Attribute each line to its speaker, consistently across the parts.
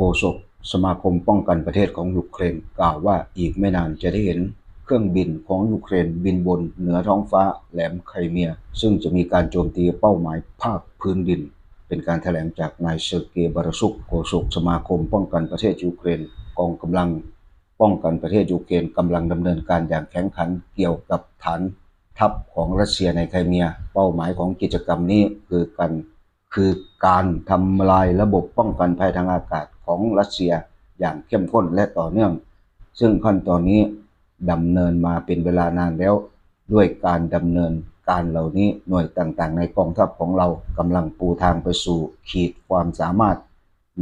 Speaker 1: โฆษกสมาคมป้องกันประเทศของยูเครนกล่าวว่าอีกไม่นานจะได้เห็นเครื่องบินของยูเครนบินบนเหนือท้องฟ้าแหลมไครเมีย ซึ่งจะมีการโจมตีเป้าหมายภาคพื้นดิน เป็นการแถลงจากนายเซอร์เกย์บาราซุกโฆษกสมาคมป้องกันประเทศยูเครนกองกำลัง ป้องกันประเทศยูเครนกำลังดำเนินการอย่างแข็งขันเกี่ยวกับฐานทัพของรัสเซียในไครเมีย เป้าหมายของกิจกรรมนี้คือการคือการทำลายระบบป้องกันภัยทางอากาศ ของรัสเซียอย่างเข้มข้นและต่อเนื่อง ซึ่งขั้นตอนนี้ดำเนินมาเป็นเวลานานแล้ว ด้วยการดำเนินการเหล่านี้หน่วยต่างๆ ในกองทัพของเรากำลังปูทางไปสู่ขีดความสามารถ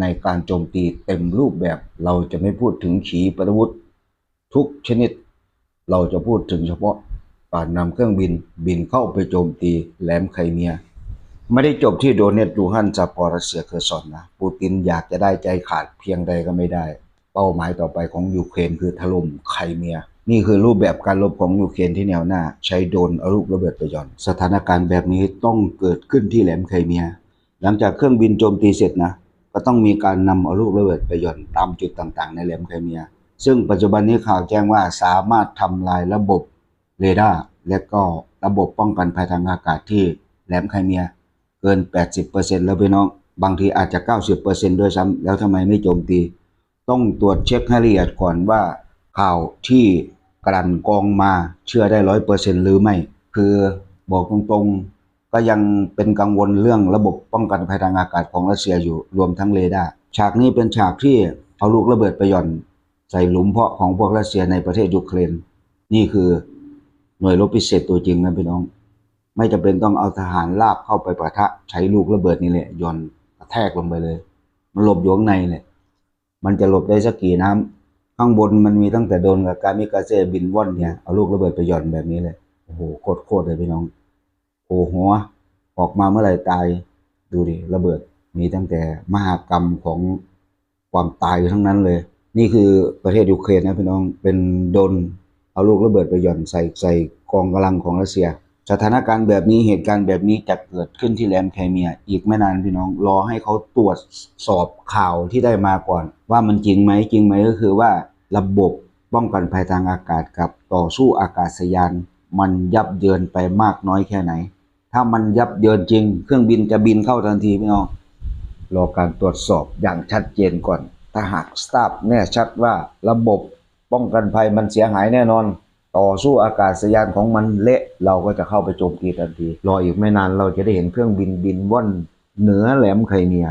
Speaker 1: ในการโจมตีเต็มรูปแบบเราจะไม่พูดถึงขีปนาวุธ ทุกชนิด เราจะพูดถึงเฉพาะการนำเครื่องบินบินเข้าไปโจมตีแหลมไครเมีย ไม่ได้จบที่โดเนตลูฮันซาปอรัสเซียเคอร์ซอนนะ ปูตินอยากจะได้ใจขาดเพียงใดก็ไม่ได้ เป้าหมายต่อไปของยูเครนคือถล่มไครเมีย นี่คือรูปแบบการรบของยูเครนที่แนวหน้า ใช้โดนอาลูกระเบิดไปย่อน สถานการณ์แบบนี้ต้องเกิดขึ้นที่แหลมไครเมีย หลังจากเครื่องบินโจมตีเสร็จนะ ก็ต้องมีการนำอาลูกระเบิดไปย่อนตามจุดต่างๆ ในแหลมไครเมีย ซึ่งปัจจุบันนี้ข่าวแจ้งว่าสามารถทำลายระบบเรดาร์และก็ระบบป้องกันภัยทางอากาศที่แหลมไครเมีย กิน 80%แล้วพี่น้อง บางทีอาจจะ 90%ด้วยซ้ำแล้วทำไมไม่โจมตี ต้องตรวจเช็คให้ละเอียดก่อนว่าข่าวที่กลั่นกองมาเชื่อได้ร้อยเปอร์เซ็นหรือไม่ คือบอกตรงๆ ก็ยังเป็นกังวลเรื่องระบบป้องกันภัยทางอากาศของรัสเซียอยู่รวมทั้งเรดาร์ฉากนี้เป็นฉากที่เอาลูกระเบิดไปหย่อน ใส่หลุมเพาะของพวกรัสเซียในประเทศยูเครน นี่คือหน่วยรบพิเศษตัวจริงนะพี่น้อง ไม่จำเป็นต้องเอาทหารลาบเข้าไปประทะใช้ลูกระเบิดนี่แหละย่อนกระแทกลงไปเลย มันหลบอยู่ข้างในเนี่ยมันจะหลบได้สักกี่น้ำข้างบนมันมีตั้งแต่โดนกับการมิกาเซบินว่อนเนี่ยเอาลูกระเบิดไปย่อนแบบนี้เลยโอ้โหโคตรโคตรเลยพี่น้องโอ้หัวออกมาเมื่อไหร่ตายดูดิระเบิดมีตั้งแต่มหากรรมของความตายทั้งนั้นเลย นี่คือประเทศยูเครนนะพี่น้องเป็นโดนเอาลูกระเบิดไปหย่อนใส่ใส่กองกำลังของรัสเซีย สถานการณ์แบบนี้เหตุการณ์แบบนี้จะเกิดขึ้นที่แหลมไคเมีย อีกไม่นานพี่น้องรอให้เขาตรวจสอบข่าวที่ได้มาก่อน ว่ามันจริงไหมจริงไหมก็คือว่าระบบป้องกันภัยทางอากาศกับต่อสู้อากาศยาน มันยับเยินไปมากน้อยแค่ไหน ถ้ามันยับเยินจริง เครื่องบินจะบินเข้าทันทีพี่น้องรอการตรวจสอบอย่างชัดเจนก่อน ถ้าหากทราบแน่ชัดว่าระบบป้องกันภัยมันเสียหายแน่นอน ต่อสู้อากาศยานของมันเละเราก็จะเข้าไปโจมตีทันที รออีกไม่นานเราจะได้เห็นเครื่องบินบินว่อนเหนือแหลมไคเนีย